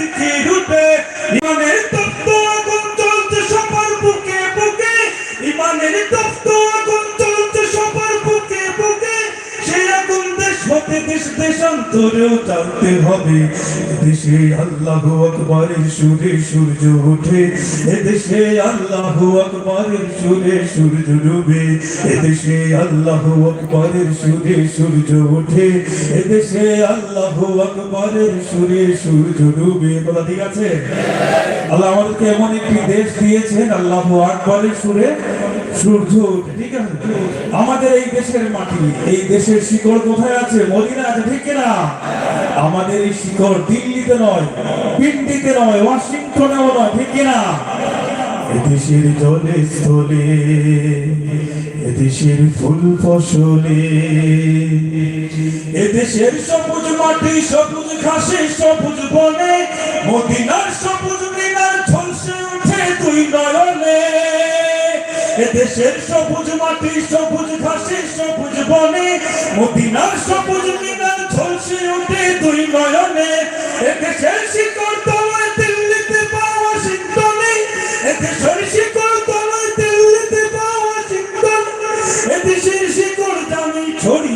City. জানতে হবে দেশে আল্লাহ আকবরের সুরে সূর্য ওঠে, এদেশে আল্লাহ আকবরের সুরে সূর্য ডুবে, এদেশে আল্লাহ আকবরের সুরে সূর্য এদেশে আল্লাহ আকবরের সুরে সূর্য ডুবে। কথা ঠিক আছে? আল্লাহ আমাদেরকে এমন একটি দেশ দিয়েছেন, আল্লাহ আকবরের সুরে সূর্য ওঠে ঠিক আছে আমাদের এই দেশের মাটি, এই দেশের শিকড় কোথায় আছে? মদিনা আছে, ঠিক কিনা? আমাদের এই শিকড় দিল্লিতে নয়, পিন্ডিতে নয় নয়, ঠিক কিনা? এদেশের জলে স্থলে, এদেশের ফুল ফসলে, এদেশের সবুজ মাটি, সবুজ ঘাসে, সবুজ বনে, মদিনার এদেশের সবুজ মাটি সবুজ ঘাসে সবুজ বনে মদিনার সবুজ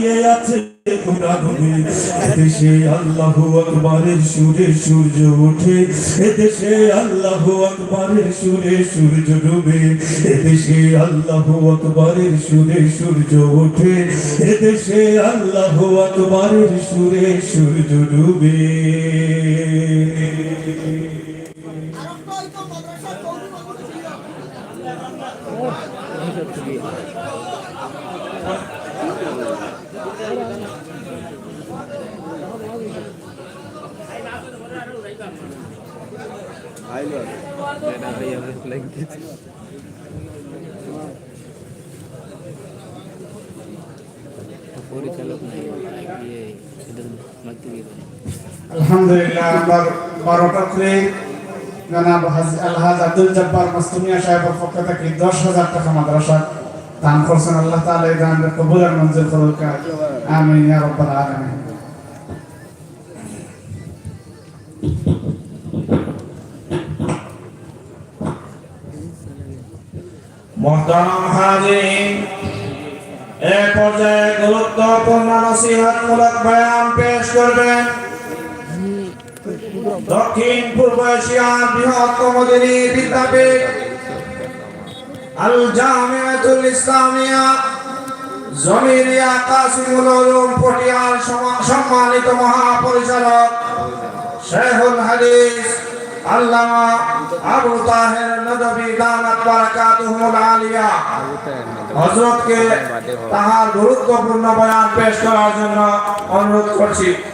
ছড়িয়ে আছে এদেশে আল্লাহ আকবরের সুরে সূর্য ওঠে। এদেশে আল্লাহ আকবরের সুরে সূর্য ডুবে। এদেশে আল্লাহ আকবরের সুরে সূর্য ওঠে। এদেশে আল্লাহ আকবরের সুরে সূর্য ডুবে। আইলো এটা পরিচালক নাই ইয়ে সেটা মাইতে গিয়ে আলহামদুলিল্লাহ, আমরা বারোটা তারিখ জনাব আলহাজ আব্দুল জব্বার মাসুমিয়া সাহেবের পক্ষ থেকে দশ হাজার টাকা মাদ্রাসা দান করছেন আল্লাহ তাআলা, এই দান কবুল আর মঞ্জুর করুক। আমিন, ইয়া রাব্বাল আলামিন। মহতারাম হাজিরিন, এ পর্যায়ে গুরুত্বপূর্ণ নসিহতমূলক বয়ান পেশ করবেন। দক্ষিণ পূর্ব এশিয়ার বৃহত্তম দিনী বিদ্যাপীঠ আল জামিয়াতুল ইসলামিয়া জমিরিয়া কাসিমুল উলুম পটিয়ার সমা- সম্মানিত মহাপরিচালক শেখুল হাদিস, আল্লামা আবু তাহের নদবী দামাত বারাকাতুহুল আলিয়া। হযরতকে তাহার গুরুত্বপূর্ণ বয়ান পেশ করার জন্য অনুরোধ করছি।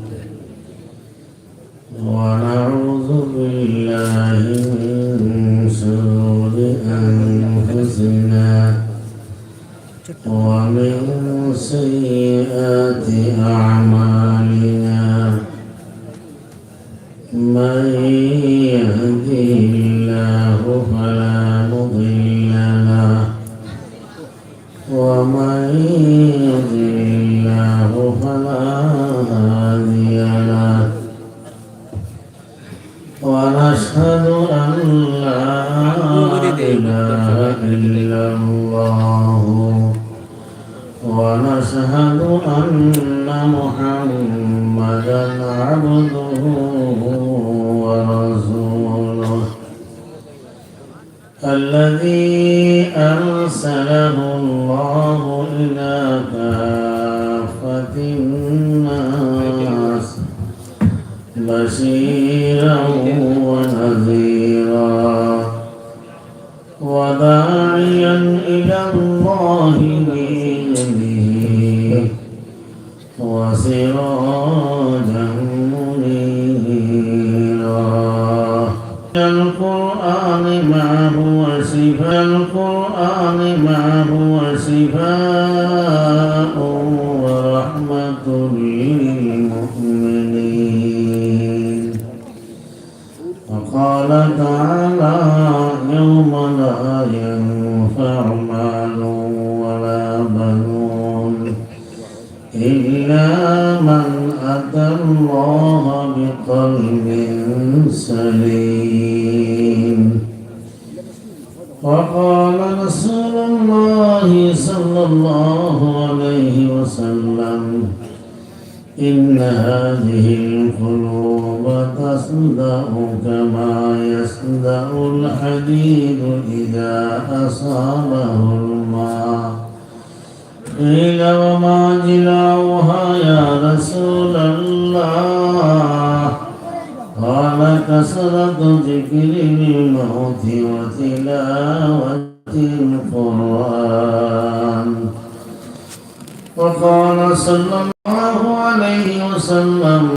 ومن سيئات أعمالنا من يهده الله فلا مضل له ومن يضلل الله فلا هادي له ونشهد أن لا إله إلا الله ونشهد أن محمدا عبده ورسوله. الذي أرسله الله إلى كافة الناس بشيرا ونذيرا وداعيا إلى الله وسراجا منيرا. القرآن ما هو شفاء القرآن ما هو شفاء ورحمة للمؤمنين. وقال تعالى أتى الله بقلب سليم. وقال رسول الله صلى الله عليه وسلم إن هذه القلوب تصدأ كما يصدأ الحديد إذا أصابه الماء. قيل وما جلاؤها يا رسول الله قال كسرة ذكر الموت وتلاوة القرآن وقال صلى الله عليه وسلم